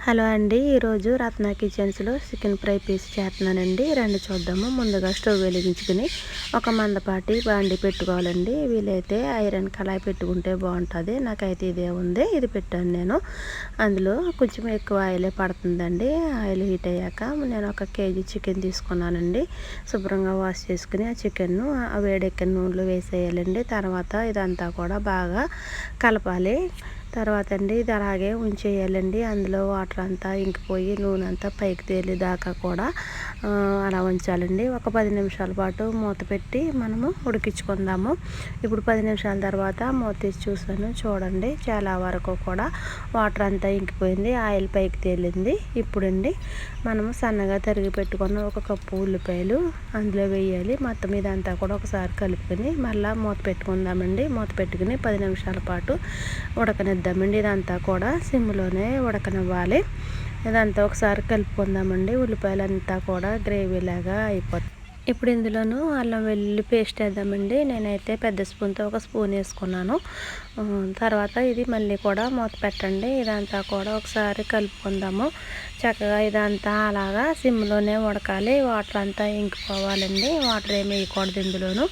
Hello అండి ఈరోజు రత్న కిచెన్స్లో చికెన్ ఫ్రై పీస్ చేస్తున్నానండి. రెండు చూద్దాము. ముందుగా స్టవ్ వెలిగించుకుని ఒక మందపాటి బాండి పెట్టుకోవాలండి. వీలైతే ఐరన్ కళాయి పెట్టుకుంటే బాగుంటుంది. నాకైతే ఇదే ఉంది. ఇది పెట్టాను నేను. అందులో కొంచెం ఎక్కువ ఆయిలే పడుతుందండి. ఆయిల్ హీట్ అయ్యాక నేను ఒక కేజీ చికెన్ తీసుకున్నానండి. శుభ్రంగా వాష్ చేసుకుని ఆ చికెన్ను ఆ వేడెక్కిన నూనెలో వేసేయాలండి. తర్వాత ఇదంతా కూడా బాగా కలపాలి. తర్వాత అండి ఇది అలాగే ఉంచేయాలండి. అందులో వాటర్ అంతా ఇంకిపోయి నూనె అంతా పైకి తేలిదాకా కూడా అలా ఉంచాలండి. ఒక పది నిమిషాల పాటు మూత పెట్టి మనము ఉడికించుకుందాము. ఇప్పుడు పది నిమిషాల తర్వాత మూత తీసి చూసాను చూడండి. చాలా వరకు కూడా వాటర్ అంతా ఇంకిపోయింది ఆయిల్ పైకి తేలింది. ఇప్పుడండి మనము సన్నగా తరిగి పెట్టుకున్న ఒక కప్పు ఉల్లిపాయలు అందులో వేయాలి. మొత్తం ఇదంతా కూడా ఒకసారి కలుపుకొని మళ్ళీ మూత పెట్టుకుందామండి. మూత పెట్టుకుని పది నిమిషాల పాటు ఉడకనిద్దామండి ఇదంతా కూడా సిమ్లోనే ఉడకనివ్వాలి. ఇదంతా ఒకసారి కలుపుకుందామండి. ఉల్లిపాయలంతా కూడా గ్రేవీలాగా అయిపోతుంది. ఇప్పుడు ఇందులోనూ అల్లం వెల్లుల్లి పేస్ట్ వేద్దామండి. నేనైతే పెద్ద స్పూన్తో ఒక స్పూన్ వేసుకున్నాను. తర్వాత ఇది మళ్ళీ కూడా మూత పెట్టండి. ఇదంతా కూడా ఒకసారి కలుపుకుందాము. చక్కగా ఇదంతా అలాగా సిమ్లోనే ఉడకాలి. వాటర్ అంతా ఇంకిపోవాలండి. వాటర్ ఏమి వేయకూడదు ఇందులోను.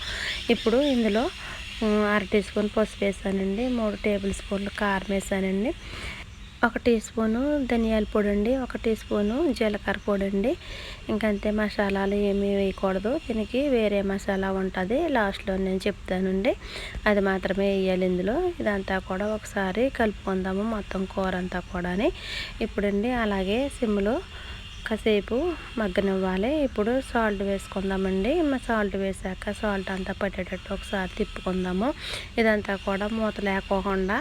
ఇప్పుడు ఇందులో అర టీ స్పూన్ పసుపు వేసానండి మూడు టేబుల్ స్పూన్లు కారం వేసానండి ఒక టీ స్పూను ధనియాల పొడి అండి ఒక టీ స్పూను జీలకర్ర పొడి అండి. ఇంకంతే మసాలాలు ఏమీ వేయకూడదు దీనికి వేరే మసాలా ఉంటుంది. లాస్ట్లో నేను చెప్తానండి అది మాత్రమే వేయాలి ఇందులో. ఇదంతా కూడా ఒకసారి కలుపుకుందాము మొత్తం కూర అంతా కూడా ఇప్పుడండి అలాగే సిమ్లో కాసేపు మగ్గనివ్వాలి. ఇప్పుడు సాల్ట్ వేసుకుందామండి. సాల్ట్ వేసాక సాల్ట్ అంతా పట్టేటట్టు ఒకసారి తిప్పుకుందాము. ఇదంతా కూడా మూత లేకోకుండా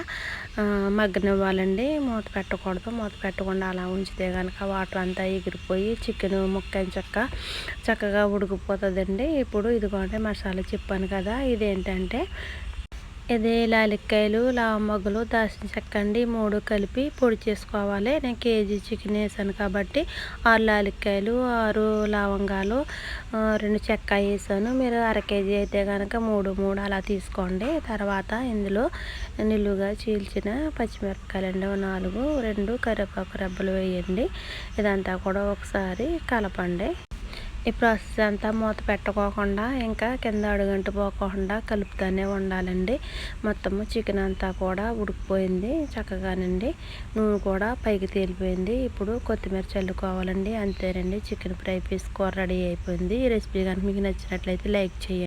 మగ్గనివ్వాలండి. మూత పెట్టకూడదు. మూత పెట్టకుండా అలా ఉంచితే కనుక వాటర్ అంతా ఎగిరిపోయి చికెన్ ముక్కని చక్క చక్కగా ఉడికిపోతుందండి. ఇప్పుడు ఇదిగోండి మసాలా చెప్పాను కదా. ఇదేంటంటే ఇదే లాలిక్కాయలు లావమొగ్గలు దాచిన చెక్క అండి మూడు కలిపి పొడి చేసుకోవాలి. నేను కేజీ చికెన్ వేసాను కాబట్టి ఆరు లాలిక్కాయలు ఆరు లవంగాలు రెండు చెక్క వేసాను. మీరు అర కేజీ అయితే కనుక మూడు మూడు అలా తీసుకోండి. తర్వాత ఇందులో నిలువుగా చీల్చిన పచ్చిమిరపకాయలు అండి నాలుగు రెండు కరివేపాకు రెబ్బలు వేయండి. ఇదంతా కూడా ఒకసారి కలపండి. ఈ ప్రాసెస్ అంతా మూత పెట్టుకోకుండా ఇంకా కింద అడుగంటు పోకుండా కలుపుతూనే ఉండాలండి. మొత్తము చికెన్ అంతా కూడా ఉడికిపోయింది చక్కగానండి. నూనె కూడా పైకి తేలిపోయింది. ఇప్పుడు కొత్తిమీర చల్లుకోవాలండి. అంతేనండి. చికెన్ ఫ్రై పీస్ కూర రెడీ అయిపోయింది. ఈ రెసిపీ కనుక మీకు నచ్చినట్లయితే లైక్ చేయండి.